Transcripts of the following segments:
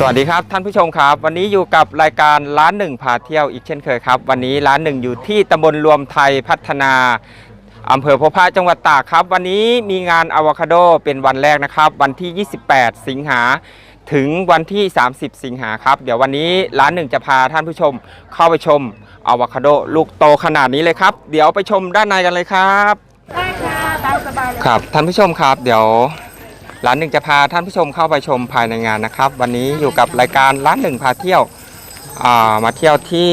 สวัสดีครับท่านผู้ชมครับ วันนี้อยู่กับรายการร้านหนึ่งพาเที่ยวอีกเช่นเคยครับ วันนี้ร้านหนึ่งอยู่ที่ตำบลรวมไทยพัฒนาอำเภอพบพระจังหวัดตากครับ วันนี้มีงานอะวคาโดเป็นวันแรกนะครับ วันที่ 28 สิงหาถึงวันที่ 30 สิงหาครับ เดี๋ยววันนี้ร้านหนึ่งจะพาท่านผู้ชมเข้าไปชมอะวคาโดลูกโตขนาดนี้เลยครับ เดี๋ยวไปชมด้านในกันเลยครับได้ค่ะตามสบายเลยครับท่านผู้ชมครับเดี๋ยว ร้านหนึ่งจะพาท่านผู้ชมเข้าไปชมภายในงานนะครับ วันนี้อยู่กับรายการร้านหนึ่งพาเที่ยวอ่ามาเที่ยวที่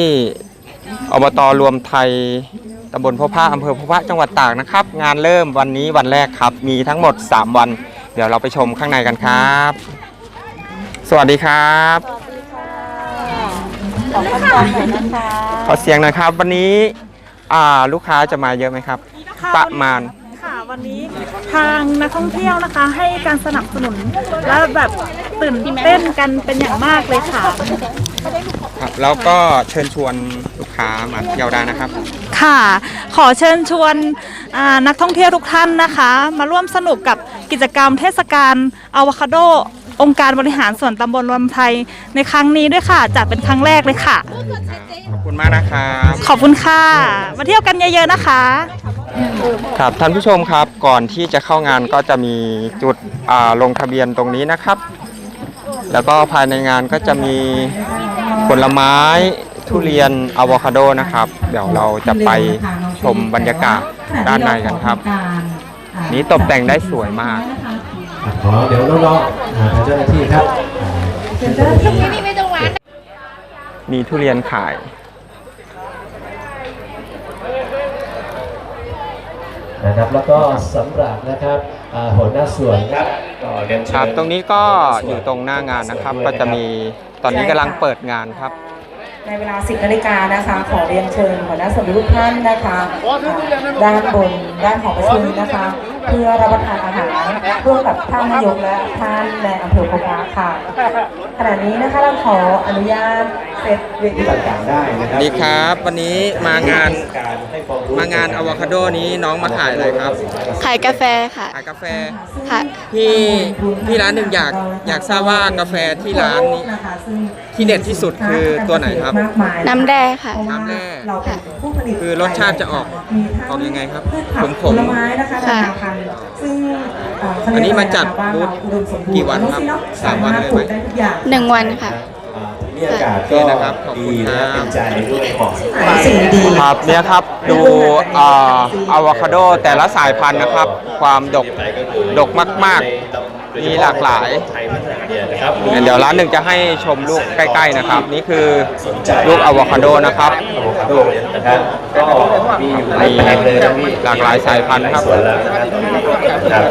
อบตรวมไทยตำบลพบพระอำเภอพบพระจังหวัดตากนะครับ งานเริ่มวันนี้วันแรกครับ มีทั้งหมด 3 วัน เดี๋ยวเราไปชมข้างในกันครับ สวัสดีครับขอขั้นตอนหน่อยนะคะขอเสียงหนะครับ วันนี้อ่าลูกค้าจะมาเยอะไหมครับ ประมาณค่ะ วันนี้ทางนักท่องเที่ยวนะคะ ให้การสนับสนุนและแบบตื่นเต้นกันเป็นอย่างมากเลยค่ะ ครับแล้วก็เชิญชวนลูกค้ามาเที่ยวได้นะครับ ค่ะ ขอเชิญชวนอ่านักท่องเที่ยวทุกท่านนะคะ มาร่วมสนุกกับกิจกรรมเทศกาลอะวคาโด องค์การบริหารส่วนตำบลรวมไทยในครั้งนี้ด้วยค่ะจัดเป็นครั้งแรกเลยค่ะ ขอบคุณมากนะครับ ขอบคุณค่ะ มาเที่ยวกันเยอะๆนะคะ ครับท่านผู้ชมครับก่อนที่จะเข้างานก็จะมีจุดอ่าลงทะเบียนตรงนี้นะครับ แล้วก็ภายในงานก็จะมีผลไม้ทุเรียนอะโวคาโดนะครับ เดี๋ยวเราจะไปชมบรรยากาศด้านในกันครับ นี้ตกแต่งได้สวยมากขอเดี๋ยวน้องๆอ่าทางเจ้าหน้าที่ครับอ่ามีทุเรียนขาย นะครับ แล้วก็สำหรับนะครับอ่าหัวหน้าส่วนครับก็เรียนคเชิรับญตรงนี้ก็อยู่ตรงหน้างานนะครับ ก็จะมีตอนนี้กำลังเปิดงานครับ ในเวลา 10นาฬิกานะคะ ขอเรียนเชิญหัวหน้าส่วนทุกท่านนะคะด้านบนด้านของประชุมนะคะ เพื่อรับประทานอาหารร่วมกับท่านนายกและท่านในอำเภอพบพระค่ะขณะนี้นะคะเราขออนุญาตเซตเวทีต่างๆได้นะครับดีครับ วันนี้มางานการให้ความรู้มางานอะโวคาโดนี้น้องมาขายอะไรครับ ขายกาแฟค่ะ ขายกาแฟค่ะพี่พี่ร้านหนึ่งอยากอยากทราบว่ากาแฟที่ร้านนี้นะคะซึ่งที่เด็ดที่สุดคือตัวไหนครับมากมายน้ำแร่ค่ะเพราะว่าน้ำแร่เราเป็นผู้ผลิตคือรสชาติจะออกมีทั้ออกยังไงครับพืชผักขผมๆลไม้นะคะค่ะนานาพันธุ์ซึ่งเอ่อเขาเรียกอันนี้มาจัดอะไรนะบูธว่าเราอุดมสมบูรณ์กี่วันครับเอะสามวันเลยไหมสาารถปลูกได้ทุกอย่าง หนึ่งวันค่ะอ่ามีอากาศโอเคก็นะครับขอบคุดีณนะครับเป็นใจด้วยของ สิ่งดี ครับเนี่ยครับดูอ่าอะโวคาโดแต่ละสายพันธุ์นะครับ ความดกดกมากๆ มีหลากหลายไทยพัฒนาเนี่ยนะครับเดี๋ยวร้านหนึ่งจะให้ชมลูกใกล้ ๆนะครับ นี่คือลูกอะโวคาโดนะครับอะโวคาโดเนี่ยนะครับก็มีอยู่หลายมีแปลงเลยนะพี่หลากหลายสายพันธุ์ครับสวนแล้วนะครับตอนนี้นะครับ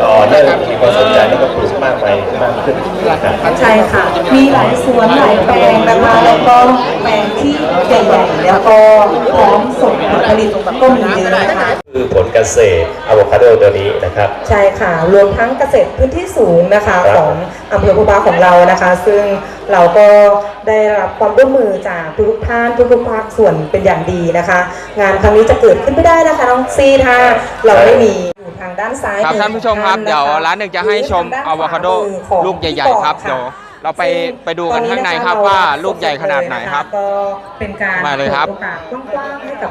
ก็เริ่มมีความสนใจแล้วก็ปลูกมากไปมากขึ้นนะครับใช่ค่ะมีหลายสวนหลายแปลงนะคะแล้วก็แปลงที่ใหญ่ๆแล้วก็พร้อมส่งผลผลิตก็มีเยอะนะคะ คือผลเกษตรอะโวคาโดตัวนี้นะครับ ใช่ค่ะ รวมทั้งเกษตรพื้นที่สูงนะคะครับ ของอำเภอภูบาของเรานะคะ ซึ่งเราก็ได้รับความร่วมมือจากทุกๆท่านทุกๆภาคส่วนเป็นอย่างดีนะคะ งานครั้งนี้จะเกิดขึ้นไม่ได้นะคะน้องซีถ้าเราไม่มีอยู่ทางด้านซ้ายครับมือท่านผู้ชมครับของเดี๋ยวะคะร้านหนึ่งจะให้ชมหรืทงอะโวคาโดขวมือของลูกใหญ่ๆครับที่เดี๋ยวบอก เราไปซึ่งไปดูกันข้างในตอครับว่าลูกใหญ่ขนาดไหนครับก็เป็นการมาเลยครับ ปิดโอกาสกว้างๆให้กับ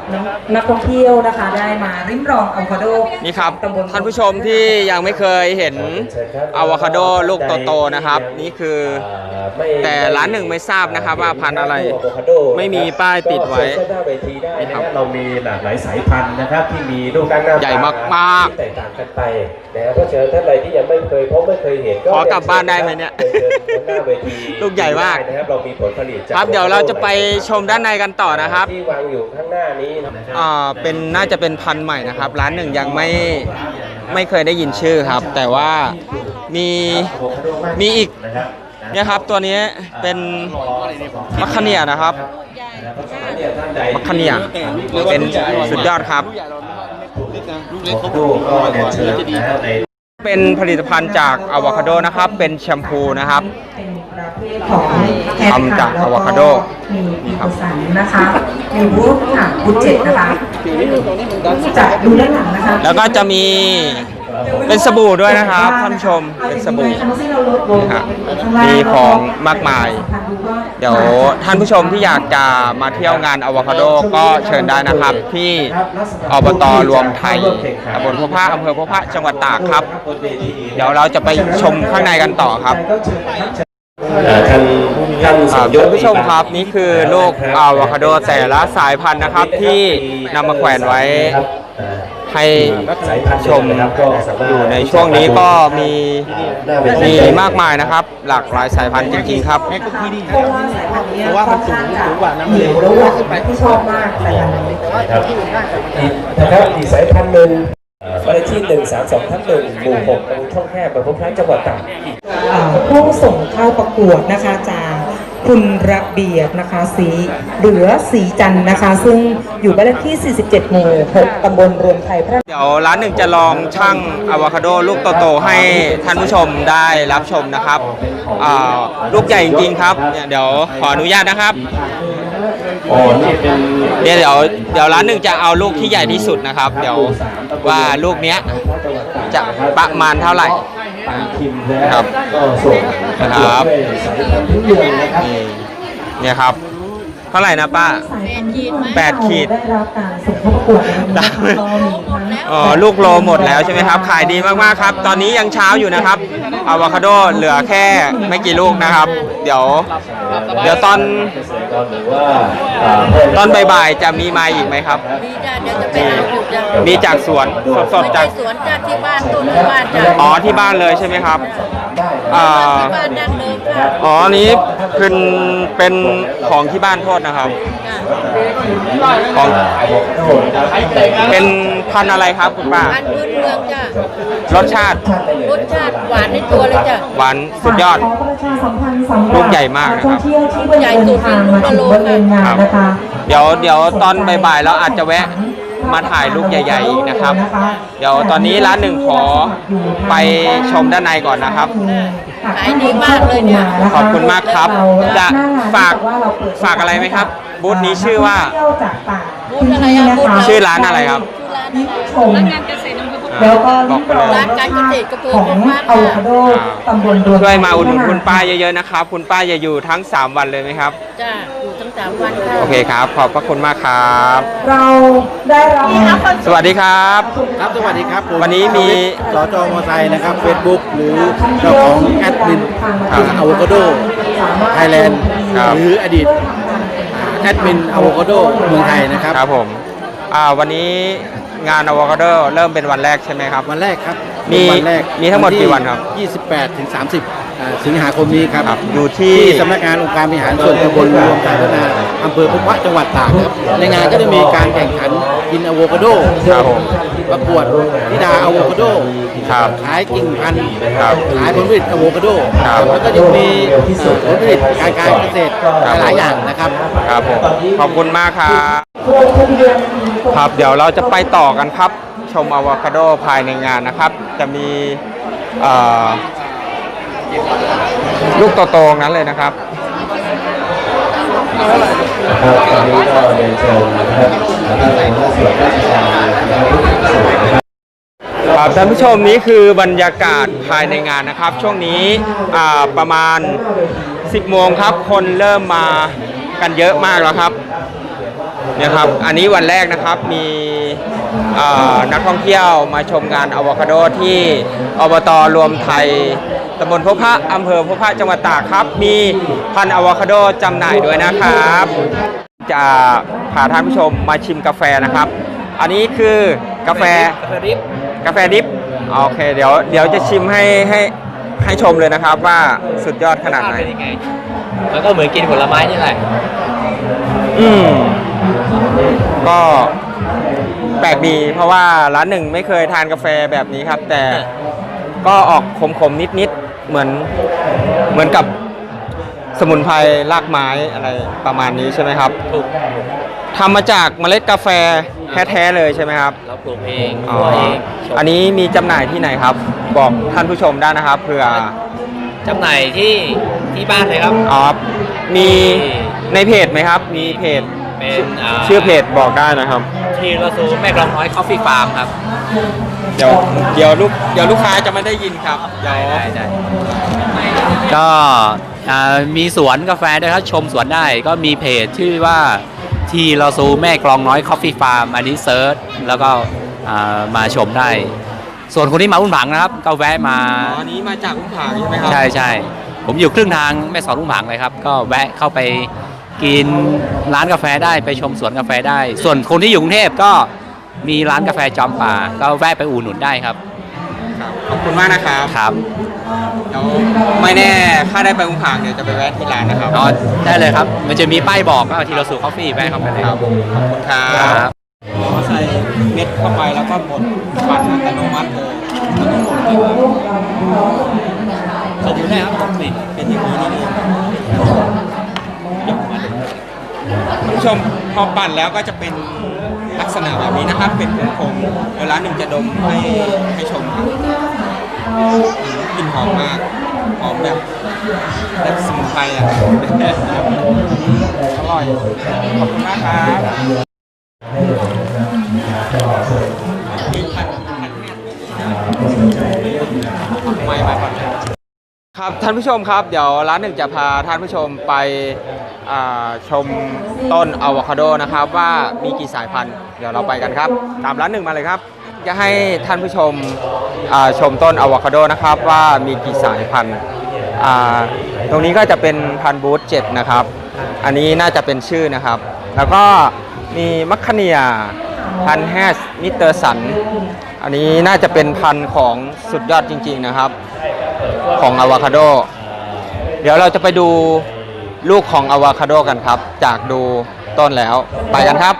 นักท่องเที่ยวนะคะ ได้มาริมรองอะโวคาโดนี่ครับตำบลท่านผู้ชมที่ยังไม่เคยเห็นอะโวคาโดลูกโตๆนะครับนี่คือแต่ร้านหนึ่งไม่ทราบนะครับว่าพันธุ์อะไรไม่มีป้ายติดไว้ก็เชิญหน้าเวทีได้นี่นะคครัรับบเรามีหลากหลายสายพันธุ์นะครับที่มีรูปร่างหน้าตาใหญ่มากๆที่แตกต่างกันไปนะครับเพราะฉะนั้นท่านใดที่ยังไม่เคยพบไม่เคยเห็นก็ขอกลับบ้านได้ไหมเนี่ย เชิญหน้าเวทีลูกใหญ่มากได้นะครับเรามีผลผลิตจากครับเดี๋ยวเราจะไปชมด้านในกันต่อนะครับที่วางอยู่ข้างหน้านี้นะครับอ่าเป็นน่าจะเป็นพันธุ์ใหม่นะครับ ร้านหนึ่งยังไม่ไม่เคยได้ยินชื่อครับ แต่ว่ามีมีอีกนะครับเนี่ยครับตัวนี้เป็นมัคคเนียนะครับมัคคเนียเป็นสุดยอดครับลูกก็เรียนเชิญนะฮะใน เป็นผลิตภัณฑ์จากอะโวคาโดนะครับ เป็นแชมพูนะครับเป็นประเภทของทำจากอะโวคาโดมีนี่อีครับโคสันนะคะมีบูธค่ะบูธเจ็ดนะคะจะดูด้านหลังนะคะ แล้วก็จะมี เป็นสบู่ด้วยนะครับท่านผู้ชมเป็นสบู่นะครับมีของมากมาย เดี๋ยวท่านผู้ชมที่อยากจะมาเที่ยวงานอะโวคาโดก็เชิญได้นะครับที่อบตรวมไทยตำบลพบพระอำเภอพบพระจังหวัดตากครับ เดี๋ยวเราจะไปชมข้างในกันต่อครับอ่าท่านท่านสอ่ามยศท่านผู้ชมครับนี่คือลูกอะโวคาโดแต่ละสายพันธุ์นะครับที่นำมาแขวนไว้อ่า ให้สายพันธุ์ชมนะครับก็สามารถอยู่ในช่วงนี้ก็มีหน้าเวทีมีมากมายนะครับ หลากหลายสายพันธุ์จริงๆครับเพราะว่าสายพันธุ์เนี้ยค่อนข้างจะเหนียวแล้วหวานที่ชอบมากสายพันธุ์นี้นะครับอีกนะครับอีกสายพันธุ์หนึ่งเอ่อบ้านเลขที่132ทับ1หมู่6ตำบลช่องแคบอำเภอพบพระจังหวัดตากอ่าผู้ส่งเข้าประกวดนะคะจาก คุณระเบียบนะคะสีเหลือสีจันนะคะ ซึ่งอยู่บ้านเลขที่ 47 หมู่ 6 ตำบลรวมไทยพระเดี๋ยวร้านหนึ่งจะลองช่างอะวคาโดลูกโตๆให้ท่านผู้ชมได้รับชมนะครับลูกใหญ่จริงๆครับ เดี๋ยวขออนุญาตนะครับเดี๋ยวเดี๋ยวเดี๋ยวร้านหนึ่งจะเอาลูกที่ใหญ่ที่สุดนะครับ เดี๋ยวว่าลูกเนี้ยจะประมาณเท่าไหร่ ตามพิมพ์นะครับก็ส่งครับด้วยสายพันธุ์ทุเรียนนะครับนี่เนี่ยครับ เท่าไหร่นะป้า แปดขีด ได้รับการส่งเข้าประกวดในวันนี้นะคะก็มีทั้ง อ๋อลูกโลหมดแล้วใช่ไหมครับ ขายดีมากๆครับ ตอนนี้ยังเช้าอยู่นะครับอะโวคาโดเหลือแค่ไม่กี่ลูกนะครับ เดี๋ยว เดี๋ยวตอนเกษตรกรหรือว่าอ่าพ่ตอนบ่ายๆจะมีมาอีกไหมครับ มีจ้ะเดี๋ยวจะไปเอาอยู่จ้ะมีจากสวนสดไม่ๆใช่จากสวนจ้ะที่บ้านต้นที่บ้านจ้ะอ๋อที่บ้านเลยใช่ไหมครับได้นะอ่าที่บ้านดั้งเดิมค่ะอ๋ออันนี้คือเป็นของที่บ้านโทษนะครับจ้ะของอะโวคาโดนะครับเป็นพันธุ์อะไรครับคุณป้าบ้านพื้นเมืองจ้ะรสชาติ รสชาติหวานในตัวเลยจ้ะ หวานสุดยอดขอประชาสัมพันธ์สำหรับลูกใหญ่มากนะครับท่องเที่ยวที่เดินทางมาถึงบริเวณงานนะคะ เดี๋ยวเดี๋ยวตอนบ่ายๆเราอาจจะแวะมาถ่ายลูกใหญ่ๆอีกนะครับ เดี๋ยวตอนนี้ร้านหนึ่งขอไปชมด้านในก่อนนะครับ ขายดีมากเลยเนี่ยขอบคุณมากครับจะฝากฝากอะไรไหมครับ บูธนี้ชื่อว่าเที่ยวจากต่างบูธอะไรอะบูธชื่อร้านอะไรครับชื่อร้านอะไรชม แล้วก็บอกไปเลยร้านการเกษตรกระเพือของของมากอะโวค่ะคาโดตำบลรวมช่วยมาอุดหนุนคุณป้าเยอะๆนะครับ คุณป้าจะอยู่ทั้ง 3 วันเลยไหมครับจ้ะอยู่ทั้งสามวันค่ะโอเคครับ ขอบพระคุณมากครับ เราได้รับสวัสดีครับ ครับสวัสดีครับผมวันนี้มีสจมอไซค์นะครับ Facebook หรือเจ้าของแอดมินอะโวคาโดไทยแลนด์ครับหรืออดีตแอดมินอะโวคาโดเมืองไทยนะครับครับผมอ่าวันนี้ งานอะโวคาโดเริ่มเป็นวันแรกใช่ไหมครับ วันแรกครับมีวันแรกมีทั้งหมดกี่วันครับที่28ถึง30อ่าสิงหาคมนี้ครับครับอยู่ที่ที่ สำนักงานองค์การบริหารส่วนตำบลรวมไทยพัฒนาอำเภอพบพระจังหวัดตากครับในงานก็จะมีการแข่งขัน กินอะโวคาโดครับผมประกวดธิดาอะโวคาโดครับขายกิ่งพันธุ์ครับขายผลผลิตอะโวคาโดครับแล้วก็ยังมีเอ่อผลผลิตการการเกษตรครับหลายๆอย่างนะครับครับผมขอบคุณมากครับครับเดี๋ยวเราจะไปต่อกันครับ ชมอะโวคาโดภายในงานนะครับ จะมีเอ่อลูกโตๆนั้นเลยนะครับ ครับตอนนี้ก็เรียนเชิญนะครับท่านหัวหน้าส่วนราชการนะครับส่วนนะครับ ครับท่านผู้ชมนี่คือบรรยากาศภายในงานนะครับ ช่วงนี้อ่าประมาณ 10 โมงครับ คนเริ่มมากันเยอะมากแล้วครับเนี่ยครับ อันนี้วันแรกนะครับมีอ่านักท่องเที่ยวมาชมงานอะโวคาโดที่อบตรวมไทย ตำบลพบพระอำเภอพบพระจังหวัดตากครับ มีพันธุ์อะโวคาโดจำหน่ายด้วยนะครับ จะพาท่านผู้ชมมาชิมกาแฟนะครับ อันนี้คือกาแฟกาแฟดิฟโอเค เดี๋ยวเดี๋ยวจะชิมให้ให้ให้ชมเลยนะครับว่าสุดยอดขนาดไหนเป็นยังไงแล้วก็เหมือนกินผลไม้นี่แหละอืมก็แปลกดีเพราะว่าร้านหนึ่งไม่เคยทานกาแฟแบบนี้ครับ แต่ก็ออกขมๆนิดๆ เหมือนเหมือนกับสมุนไพรรากไม้อะไรประมาณนี้ใช่ไหมครับถูกทำมาจากเมล็ดกาแฟแท้ๆเลยใช่ไหมครับ เราปลูกเองอ๋อคั่วเองชงอันนี้มีจำหน่ายที่ไหนครับ บอกท่านผู้ชมได้นะครับเผื่อจำหน่ายที่ที่บ้านเลยครับ อ๋อมีในเพจไหมครับ มีเพจเป็นอ่าชื่อเพจบอกได้นะครับ ทีละซูแม่กลองน้อยคอฟฟี่ฟาร์มครับ เดี๋ยวเดี๋ยวลูกเดี๋ยวลูกค้าจะไม่ได้ยินครับเดี๋ยวได้ได้ก็อ่ามีสวนกาแฟด้วยครับชมสวนได้ก็มีเพจชื่อว่าทีเราซูแม่กลองน้อยคอฟฟี่ฟาร์มอันนี้เซิร์ชแล้วก็อ่ามาชมได้ ส่วนคนที่มาอุ้นผังนะครับก็แวะมา อ๋ออันนี้มาจากอุ้มผางใช่ไหมครับใช่ใช่ผมอยู่ครึ่งทางแม่สอดอุ้มผังเลยครับ ก็แวะเข้าไปกินร้านกาแฟได้ไปชมสวนกาแฟได้ ส่วนคนที่อยู่กรุงเทพก็ มีร้านกาแฟจอมป่า ก็แวะไปอู่หนุนได้ครับ ครับขอบคุณมากนะครับครับเดี๋ยวไม่แน่ถ้าได้ไปอุ้มผางเดี๋ยวจะไปแวะที่ร้านนะครับ อ๋อได้เลยครับ มันจะมีป้ายบอกก็ทีเราสู่คอฟฟี่แวะเข้าไปเลยครับขอบคุณครับครับใส่เม็ดเข้าไปแล้วก็บดปั่นอัตโนมัติเลยสวัสดีครับผมสิเป็นอย่างนี้นี่เอง ท่านผู้ชมพอปั่นแล้วก็จะเป็นลักษณะแบบนี้นะครับ เป็นผงๆเวร้าหนึ่งจะดมให้ให้ชมครับกลิ่นหอมมากหอมแบบแบบสมุนไพรอะอร่อย ขอบคุณมากครับไม่ไม่ก่อน ครับท่านผู้ชมครับเดี๋ยวร้านหนึ่งจะพาท่านผู้ชมไปชมต้นอะโวคาโดนะครับ ว่ามีกี่สายพันธุ์เดี๋ยวเราไปกันครับ ตามร้านหนึ่งมาเลยครับ จะให้ท่านผู้ชมชมต้นอะโวคาโดนะครับว่ามีกี่สายพันธุ์ตรงนี้ก็จะเป็นพันธุ์บูธเจ็ดนะครับ อันนี้น่าจะเป็นชื่อนะครับ แล้วก็มีมัคคเนียพันแฮสมิเตอร์สัน อันนี้น่าจะเป็นพันธุ์ของสุดยอดจริง ๆนะครับ ของอะโวคาโด เดี๋ยวเราจะไปดูลูกของอะโวคาโดกันครับ จากดูต้นแล้วไปกันครับ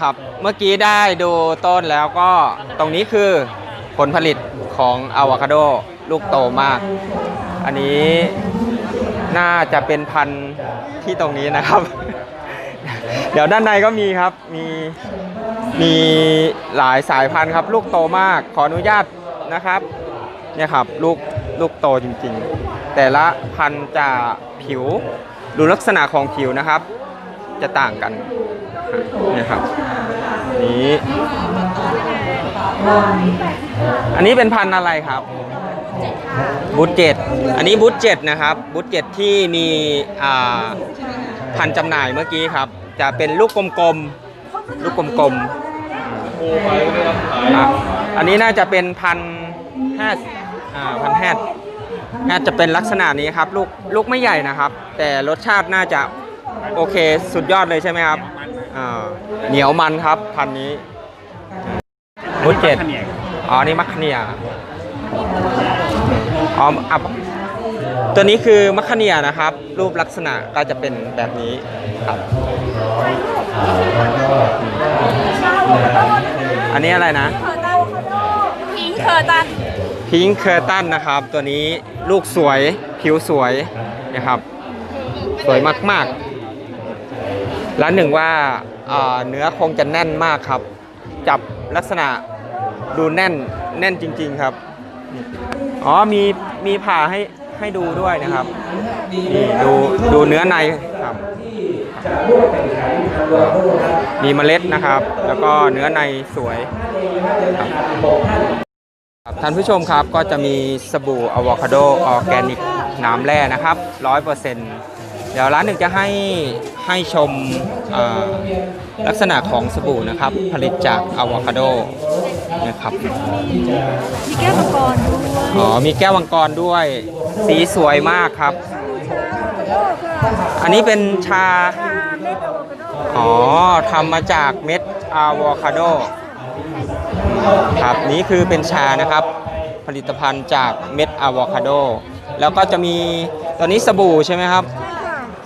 ครับ เมื่อกี้ได้ดูต้นแล้วก็ตรงนี้คือผลผลิตของอะโวคาโดลูกโตมาก อันนี้น่าจะเป็นพันธุ์ที่ตรงนี้นะครับ เดี๋ยวด้านในก็มีครับ มีมีหลายสายพันธุ์ครับ ลูกโตมากขออนุญาตนะครับ เนี่ยครับ ลูก ลูกโตจริงๆ แต่ละพันธุ์จะผิว ดูลักษณะของผิวนะครับ จะต่างกันนี่ครับนี้อันนี้เป็นพันธุ์อะไรครับบูทเจ็ดอันนี้บูทเจ็ดนะครับบูทเจ็ดที่มีพันธุ์จำหน่ายเมื่อกี้ครับ จะเป็นลูกกลมๆลูกกลมๆอันนี้น่าจะเป็นพันแฮด อ่าพันแฮดแฮดจะเป็นลักษณะนี้ครับ ลูกลูกไม่ใหญ่นะครับ แต่รสชาติน่าจะโอเคสุดยอดเลยใช่ไหมครับอ่าเหนียวมันครับพันนี้บูทเจ็ดอ๋อนี่มัคคเนียอ๋ออะตัวนี้คือมัคคเนียนะครับ รูปลักษณะก็จะเป็นแบบนี้ครับอันนี้อะไรนะพิงเคอร์ตัน พิงค์เคอร์ตันนะครับ ตัวนี้ลูกสวยผิวสวยนะครับ สวยมากๆ ร้านหนึ่งว่าเนื้อคงจะแน่นมากครับ จับลักษณะดูแน่นแน่นจริง ๆครับ อ๋อมีมีผ่าให้ให้ดูด้วยนะครับนี่ดูดูเนื้อในครับ มีเมล็ดนะครับ แล้วก็เนื้อในสวยครับ ท่านผู้ชมครับก็จะมีสบู่อะโวคาโดออร์แกนิกน้ำแร่นะครับร้อยเปอร์เซ็นต์เดี๋ยวร้านหนึ่งจะให้ให้ชมเอ่อลักษณะของสบู่นะครับ ผลิตจากอะโวคาโดนะครับมีแก้วมังกรด้วยอ๋อมีแก้วมังกรด้วย สีสวยมากครับ อันนี้เป็นชาอ๋อทำมาจากเม็ดอะโวคาโด ครับนี้คือเป็นชานะครับผลิตภัณฑ์จากเม็ดอะโวคาโด แล้วก็จะมีตอนนี้สบู่ใช่ไหมครับ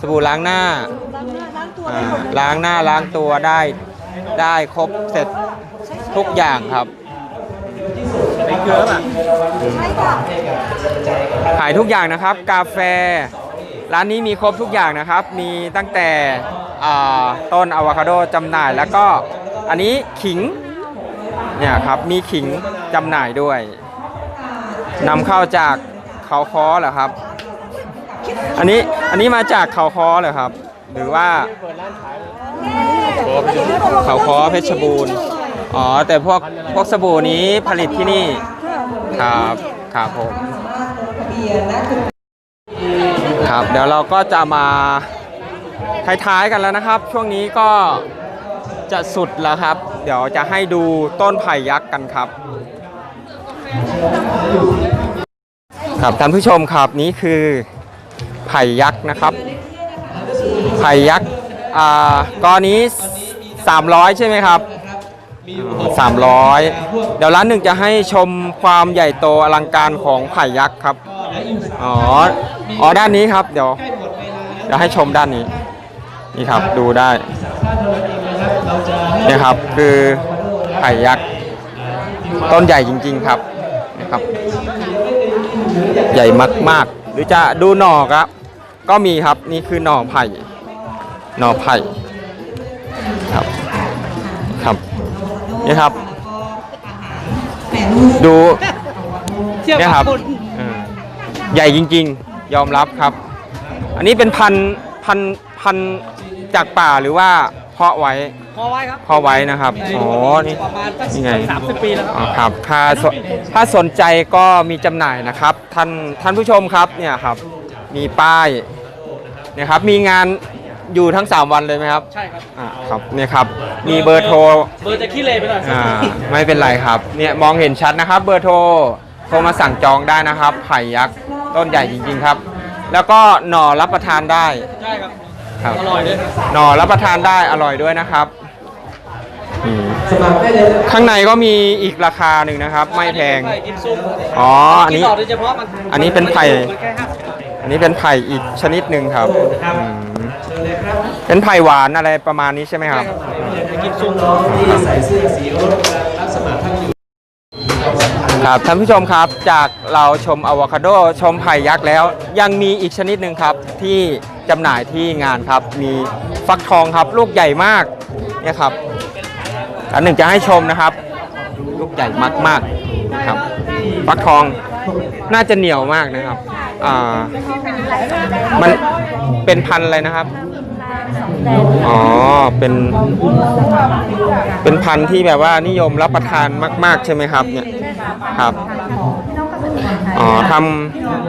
สบู่ล้างหน้าอ่าล้างหน้าล้างตัวได้ได้ครบเสร็จทุกอย่างครับเป็นเกลือป่ะขายทุกอย่างนะครับ กาแฟ ร้านนี้มีครบทุกอย่างนะครับ มีตั้งแต่อ่าต้นอะโวคาโดจำหน่ายแล้วก็อันนี้ขิง เนี่ยครับมีขิงจำหน่ายด้วยนำเข้าจากเขาค้อเหรอครับ อันนี้อันนี้มาจากเขาค้อเหรอครับ หรือว่าเขาค้อเพชรบูรณ์อ๋อแต่พวกพวกสบู่นี้ผลิตที่นี่ครับครับผมครับเดี๋ยวเราก็จะมาท้ายๆกันแล้วนะครับ ช่วงนี้ก็ จะสุดแล้วครับ เดี๋ยวจะให้ดูต้นไผ่ยักษ์กันครับ ครับท่านผู้ชมครับนี่คือไผ่ยักษ์นะครับ ไผ่ยักษ์อ่ากอนี้ 300 ใช่ไหมครับสามร้อยเดี๋ยวร้านหนึ่งจะให้ชมความใหญ่โตอลังการของไผ่ยักษ์ครับ อ๋อ อ๋อด้านนี้ครับ เดี๋ยวเดี๋ยวให้ชมด้านนี้ นี่ครับดูได้ นี่ครับคือไผ่ยักษ์ต้นใหญ่จริง ๆครับนะครับ ใหญ่มากๆ หรือจะดูหน่อครับ ก็มีครับนี่คือหน่อไผ่หน่อไผ่ครับครับนี่ครับ ดูนี่ครับใหญ่จริง ๆ ยอมรับครับ อันนี้เป็นพันพันพันจากป่าหรือว่าเพาะไว้ อไว้ครับเพาะไว้นะครับอ๋อนี่ประมาณสักนี่ไงสามสิบปีแล้วครับอ๋อครับถ้าสถ้าสนใจก็มีจำหน่ายนะครับ ท่านท่านผู้ชมครับเนี่ยครับ มีป้ายเนี่ยครับมีงานอยู่ทั้ง 3 วันเลยไหมครับใช่ครับอ่าครับเนี่ยครับมีเบอร์โทรเบอร์จะขี้เลยไปหน่อยอ่าไม่เป็นไรครับเนี่ยมองเห็นชัดนะครับ เบอร์โทรโทรมาสั่งจองได้นะครับไผ่ยักษ์ต้นใหญ่จริง ๆครับ แล้วก็หน่อรับประทานได้ใช่ครับครับอร่อยด้วยหน่อรับประทานได้อร่อยด้วยนะครับอืม สมัครได้เลยนะครับข้างในก็มีอีกราคาหนึ่งนะครับ ไม่แพงไผ่กินซุปอ๋อ อันกินนี้ต่อโดยเฉพาะมันอันนี้เป็นไผ่มันแค่ห้าสิบอันนี้เป็นไผ่อีกชนิดหนึ่งครับอืมเชิญเลยครับ เป็นไผ่หวานอะไรประมาณนี้ใช่ไหมครับไปกินซุปน้องที่ใส่เสื้อสีรถรับสมัครท่านอยู่ครับท่านผู้ชมครับจากเราชมอะโวคาโดชมไผ่ยักษ์แล้ว ยังมีอีกชนิดหนึ่งครับที่จำหน่ายที่งานครับ มีฟักทองครับลูกใหญ่มากเนี่ยครับ อันหนึ่งจะให้ชมนะครับ ลูกใหญ่มากๆนะครับฟักทองน่าจะเหนียวมากนะครับอ่ามันเป็นพันอะไรนะครับอ๋อเป็นเป็นพันธุ์ที่แบบว่านิยมรับประทานมาก ๆ ใช่ไหมครับ เนี่ยครับอ๋อท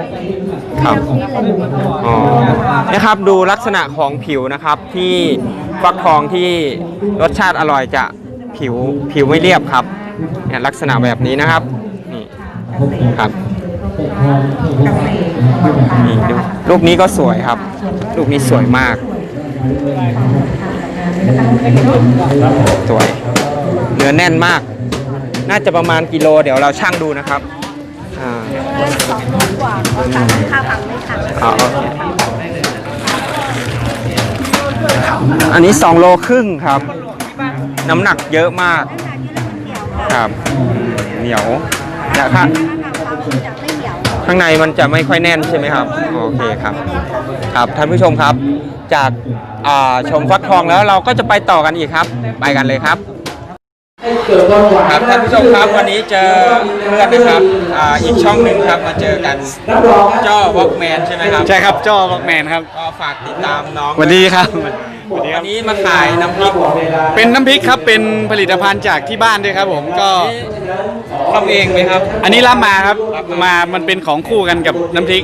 ำครับอ๋อนี่ยครับดูลักษณะของผิวนะครับที่ฟักทองที่รสชาติอร่อยจะ ผิวผิวไม่เรียบครับเนี่ยลักษณะแบบนี้นะครับนี่ครับนี่ดูลูกนี้ก็สวยครับ ลูกนี้สวยมาก สวย เนื้อแน่นมาก น่าจะประมาณกิโล เดี๋ยวเราชั่งดูนะครับอ่าอ๋อโอเคอันนี้2โลครึ่งครับ น้ำหนักเยอะมากครับอืมเหนียวแต่ถ้าข้างในมันจะไม่ค่อยแน่นใช่ไหมครับ โอเคครับ ครับท่านผู้ชมครับ จากอ่าชมฟักทองแล้วเราก็จะไปต่อกันอีกครับ ไปกันเลยครับให้เกิดความหวานครับท่านผู้ชมครับวันนี้เจอเพื่อนนะครับอ่าอีกช่องหนึ่งครับมาเจอกันรับรองนะจ้อวอล์กแมนใช่ไหมครับใช่ครับจ้อบ็อกแมนครับก็ฝากติดตามน้องสวัสดีครับ วันนี้มาขายน้ำพริกเป็นน้ำพริกครับเป็นผลิตภัณฑ์จากที่บ้านด้วยครับ ผมก็ทำเองไหมครับ อันนี้รับมาครับมามันเป็นของคู่กันกับน้ำพริก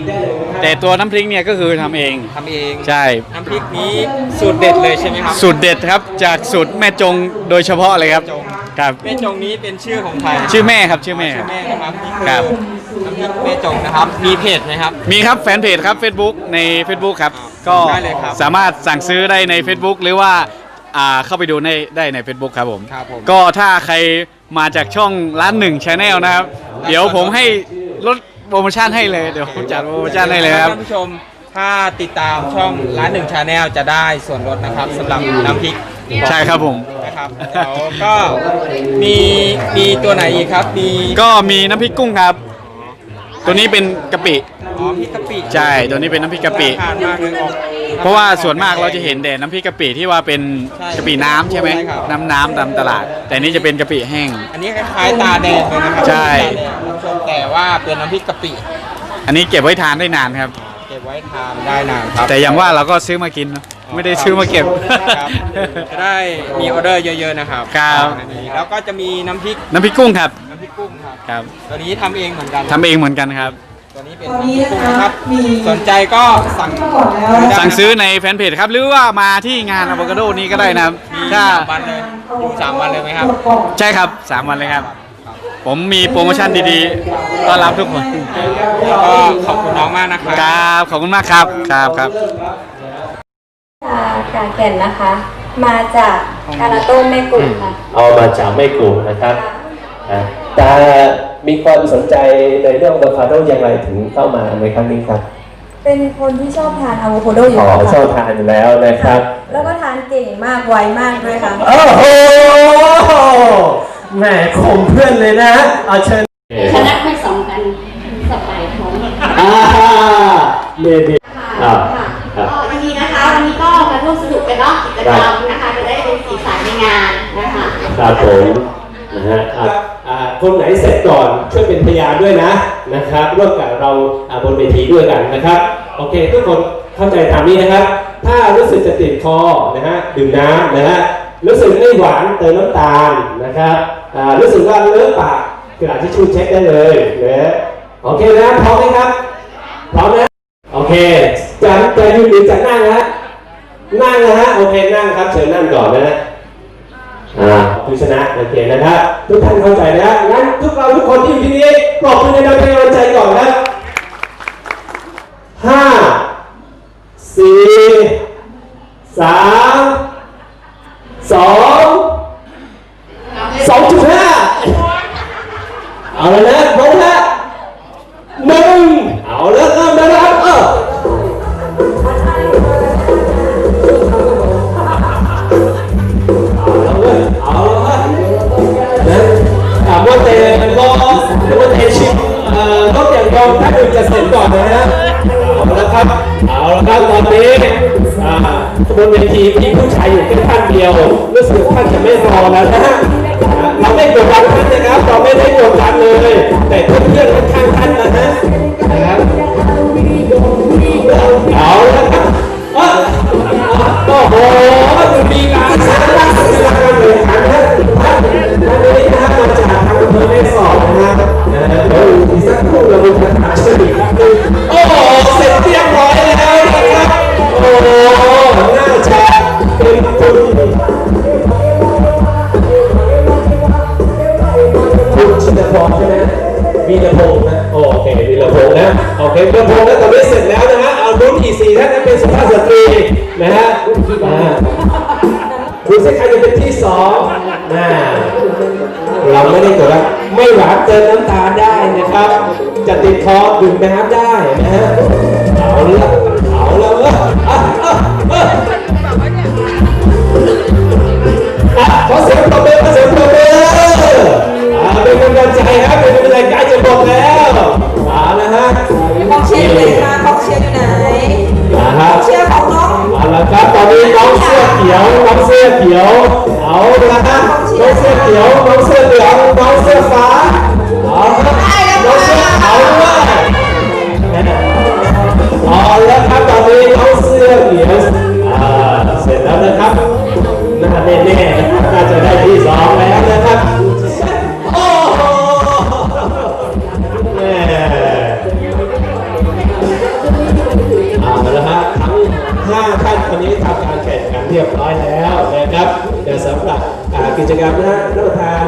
แต่ตัวน้ำพริกเนี่ยก็คือทำเองทำเองใช่น้ำพริกนี้สูตรเด็ดเลยใช่ไหมครับสูตรเด็ดครับจากสูตรแม่จงโดยเฉพาะเลยครับครับแม่จงนี้เป็นชื่อของใครชื่อแม่ครับชื่อแม่ชื่อแม่นะครับนี่คือครับน้ำพริกแม่จงนะครับ มีเพจไหมครับ มีครับแฟนเพจครับ Facebook ใน Facebook ครับครับ ก็ได้เลยครับสามารถสั่งซื้อได้ใน Facebook หรือว่าอ่าเข้าไปดูในได้ใน Facebook ครับผม ครับผม ก็ถ้าใครมาจากช่องร้านหนึ่งชาแนลนะครับ เดี๋ยวผมให้ลดโปรโมชั่นให้เลย เดี๋ยวผมจัดโปรโมชั่นให้เลยครับ ท่านผู้ชมถ้าติดตามช่องร้านหนึ่งชาแนลจะได้ส่วนลดนะครับสำหรับน้ำพริกใช่ครับผม นะครับแล้วก็มีมีตัวไหนอีกครับมี ก็มีน้ำพริกกุ้งครับ ตัวนี้เป็นกะปิอ๋อพริกกะปิใช่ตัวนี้เป็นน้ำพริกกะปิน่าทานมากเลยออก เพราะว่าส่วนมากเราจะเห็นแต่น้ำพริกกะปิที่ว่าเป็นใช่กะปิน้ำใช่ไหมใช่ครับ น้ำน้ำตามตลาด แต่นี่จะเป็นกะปิแห้ง อันนี้คล้ายๆตาแดงเลยนะครัใช่ ตาแดงท่านผู้ชมแต่ว่าเป็นน้ำพริกกะปิอันนี้เก็บไว้ทานได้นานครับ เก็บไว้ไว้ทานได้นานครับ แต่อย่างว่าเราก็ซื้อมากินเนอะไม่ได้ซื้อมาเก็บ ครับจะได้มีออเดอร์เยอะๆนะครับครับ อันนี้แล้วก็จะมีน้ำพริกน้ำพริกกุ้งครับน้ำพริ กกุ้งครับ ครับตัวนี้ทำเองเหมือนกันทำเองเหมือนกันครับ ตัวนี้เป็นตอนนี้น้ำพริกนะกุ้งคะครับ มีสนใจก็สั่งเมื่อก่อนแล้วได้สั่งซื้อในแฟนเพจครับ หรือว่ามาที่งานอะโวคาโดนี้ก็ได้นะครับมีถ้าสามวันเลยอยู่สามวันเลยไหมครับใช่ครับ 3 วันเลยครับ ผมมีโปรโมชั่นดีๆ ต้อนรับทุกคนแล้วก็ขอบคุณน้องมากนะครับครับ ขอบคุณมากครับ ครับครับ จากกาแก่นนะคะ มาจากกาลาโต้แม่กุ่มค่ะ เอามาจากไม่กลุ่มนะครับอะ แต่มีความสนใจในเรื่องอะโวคาโดอย่างไรถึงเข้ามาในครั้งนี้ครับเป็นคนที่ชอบทานอะโวคาโดอยู่อ๋อแล้วชอบค่ะทานอยู่แล้วนะครับแล้วก็ทานเก่งมากไวมากด้วยค่ะ โอ้โหแหมข่มเพื่อนเลยนะเอาเชิญคณะไม่สองกันสบายท้องอ่าเดีดีอ่าค่ะครับก็วันนี้นะคะวันนี้ก็มาร่วมสนุกกันเนาะกิจกรรมนะคะจะได้เป็นสีสันในงานนะคะ ครับผมนะฮะอะอ่า คนไหนเสร็จก่อนช่วยเป็นพยานด้วยนะนะครับร่วมกับเราบนเวทีด้วยกันนะครับโอเคทุกคนเข้าใจตามนี้นะครับ ถ้ารู้สึกจะติดคอนะฮะดื่มน้ำนะฮะรู้สึกไม่หวานเติมน้ำตาลนะครับรู้สึกว่าเลือะปากกระดาษทิชชู่เช็คได้เลยนะโอเคนะพร้อมไหมครับพร้อมนะโอเคจะจะยืนหรือจะนั่งฮะนั่งนะฮะโอเคนั่งครับเชิญนั่งก่อนนะฮะ อ่าผู้ชนะโอเคนะครับทุกท่านเข้าใจนะงั้นทุกเราทุกคนที่อยู่ที่นี้ปรบมือในดังเป็นกำลังใจก่อนนะห้าสี่สามสองสองจุดห้าเอาเลยนะพร้อมนะ อรถอย่างเดียวถ้าอื่นจะเสร็จก่อนนะฮะเอาละครับเอาละครับตอนนี้อ่าบนเวทีมีผู้ชายอยู่แค่ท่านเดียวรู้สึกท่านจะไม่รอแล้วนะฮะเราไม่กดดันท่านนะครับเราไม่ได้กดดันเลย แต่เพื่อนๆข้างท่านนะฮะนะครับ ครู่เราถามชื่ออีกครั้งหนึงโอ้โหเสร็จเรียบร้อยแล้วนะครับโอ้โหน่าจะเป็นคุณคุณชินพรใช่ไหมวีรพงศ์นะโอเควีรพงศ์นะโอเควีรพงศ์นะตอนนี้เสร็จแล้วนะฮะเอารุ่นอีสี่ท่านเป็นสุภาพสตรีนะฮะอ่าคุณสิใครจะเป็นที่สองน่าเราไม่ได้กดว่าไม่หวานเติมน้ำตาได้นะครับ จะติดคอดื่มน้ำได้นะฮะเอาละเอาละเว้ยอะอะอะอะขอเสียงปรบมือขอเสียงปรบมืออ่าเป็นกำลังใจครับเป็นกำลังใจใกล้จะหมดแล้วเอาละฮะกองเชียร์อยู่ไหนคะกองเชียร์อยู่ไหนนะฮะเชียร์ของน้องเอาละครับตอนนี้น้องเสื้อเขียวน้องเสื้อเขียวเอาละฮะน้องเสื้อเขียวน้องเสื้อเหลืองน้องเสื้อฟ้าเอาละ เสื้อขาด้วยเอาละครับตอนนี้น้องเสื้อเขียวอ่าเสร็จแล้วนะครับน่าแน่ๆนะครับน่าจะได้ที่สองแล้วนะครับโอ้โหแม่เอาละฮะทั้งห้าท่านคนนี้ทำการแข่งขันเรียบร้อยแล้วนะครับเดี๋ยวสำหรับกิจกรรมนะฮะรับประทาน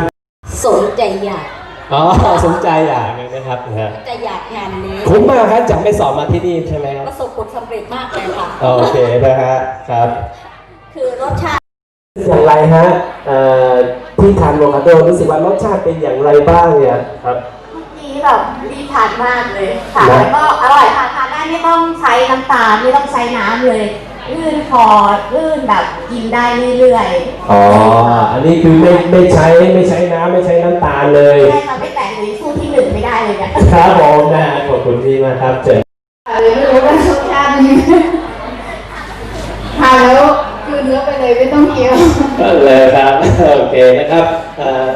สนใจอยาก อ๋อสนใจอย่างหนึงนะครับนะฮะจะอยากงานนี้ คุ้มมากครับจากไม่สอบมาที่นี่ใช่ไหมครับประสบผลสำเร็จมากเลยค่ะ โอเคนะฮะครับคือรสชาติอย่างไรฮะเอ่อที่ทานโวคาโดรู้สึกว่ารสชาติเป็นอย่างไรบ้างเนี่ยครับนี่แบบดีทานมากเลยค่ะ นะ แล้วก็อร่อยค่ะทานได้ไม่ต้องใช้น้ำตาลไม่ต้องใช้น้ำเลย ลื่นคอลื่นแบบกินได้เรื่อยๆอ๋อ อันนี้คือไม่ไม่ใช้ไม่ใช้น้ำไม่ใช้น้ำตาลเลยใช่ค่ะไม่แตกหรือสู้ที่หนึ่งไม่ได้เลยเนี่ยครับผมนะขอบคุณพี่มากครับเจอเลยไม่รู้ว่ารสชาติเป็นยังไงทานแล้วคือเนื้อไปเลยไม่ต้องเคี้ยวเลยครับโอเคนะครับเอ่อ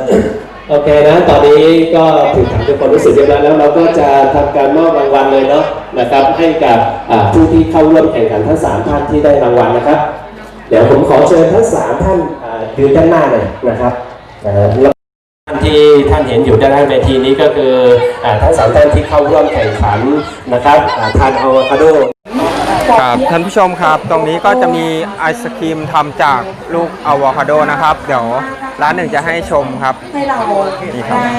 โอเคนะตอนนี้ก็ถึงถามทุกคนรู้สึกเรียบร้อยแล้วเราก็จะทำการมอบรางวัลเลยเนาะนะครับ ให้กับผู้ที่เข้าร่วมแข่งขันทั้งสามท่านที่ได้รางวัลนะครับ เดี๋ยวผมขอเชิญทั้งสามท่านยืนด้านหน้าหน่อยนะครับท่านที่ท่านเห็นอยู่ด้านหน้าเวทีนี้ก็คืออ่าทั้งสามท่านที่เข้าร่วมแข่งขันนะครับทานอะโวคาโด ครับท่านผู้ชมครับ ตรงนี้ก็จะมีไอศครีมทำจากลูกอะโวคาโดนะครับ เดี๋ยวร้านหนึ่งจะให้ชมครับ ให้เรานี่ครับได้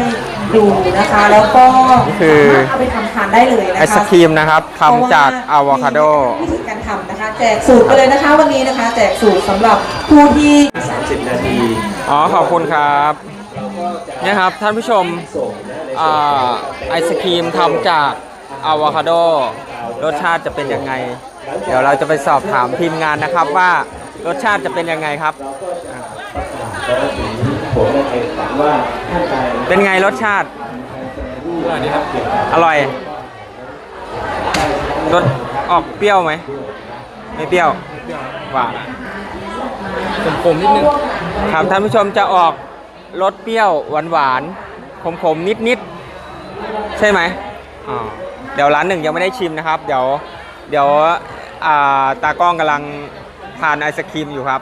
ดูนะคะ แล้วก็นี่คือสามารถเอาไปทำทานได้เลยนะคะไอศครีมนะครับทำจากอะโวคาโดวิธีการทำนะคะ แจกสูตรไปเลยนะคะวันนี้นะคะ แจกสูตรสำหรับผู้ที่30นาทีอ๋อขอบคุณครับเนี่ยครับท่านผู้ชมอ่าไอศครีมทำจากอะโวคาโดรสชาติจะเป็นยังไง เดี๋ยวเราจะไปสอบถามทีมงานนะครับว่ารสชาติจะเป็นยังไงครับ ผมได้แข่งขันว่าท่านใดเป็นไงรสชาติอร่อย รสออกเปรี้ยวไหม ไม่เปรี้ยว หวาน ขมๆนิดนึงครับท่านผู้ชมจะออกรสเปรี้ยวหวานหวานๆขมๆนิดๆใช่ไหมอ๋อเดี๋ยวร้านหนึ่งยังไม่ได้ชิมนะครับ เดี๋ยว เดี๋ยวตากล้องกำลังทานไอศครีมอยู่ครับ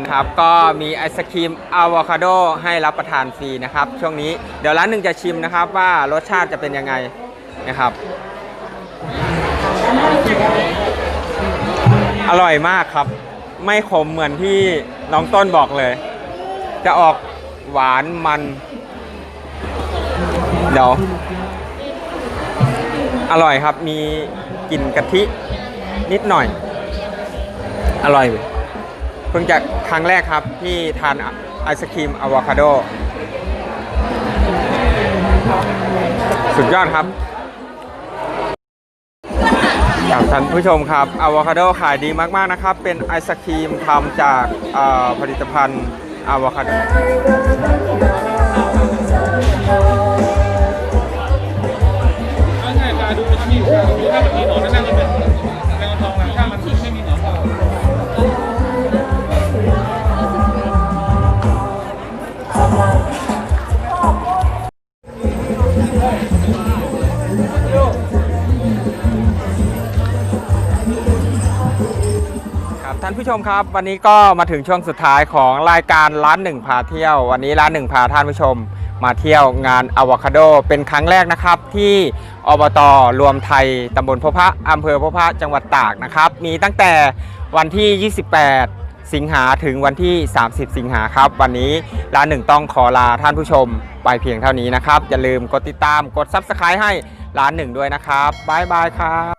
นครับก็มีไอศครีมอะโวคาโดให้รับประทานฟรีนะครับ ช่วงนี้เดี๋ยวร้านหนึ่งจะชิมนะครับว่ารสชาติจะเป็นยังไงนะครับ อร่อยมากครับ ไม่ขมเหมือนที่น้องต้นบอกเลย จะออกหวานมัน เดี๋ยว อร่อยครับ มีกลิ่นกะทินิดหน่อย อร่อย เพิ่งจะครั้งแรกครับที่ทานไอศครีมอะโวคาโด สุดยอดครับครับท่านผู้ชมครับอะโวคาโดขายดีมากๆนะครับ เป็นไอศครีมทำจากผลิตภัณฑ์อะโวคาโด ครับท่านผู้ชมครับ วันนี้ก็มาถึงช่วงสุดท้ายของรายการร้านหนึ่งพาเที่ยว วันนี้ร้านหนึ่งพาท่านผู้ชม มาเที่ยวงานอะวคาโด เป็นครั้งแรกนะครับที่อบตรวมไทยตำบลพพระอำเภอพพระจังหวัดตากนะครับ มีตั้งแต่วันที่ 28 สิงหาถึงวันที่ 30 สิงหาครับ วันนี้ร้านหนึ่งต้องขอลาท่านผู้ชมไปเพียงเท่านี้นะครับ อย่าลืมกดติดตามกด Subscribe ให้ร้านหนึ่งด้วยนะครับบ๊ายบายครับ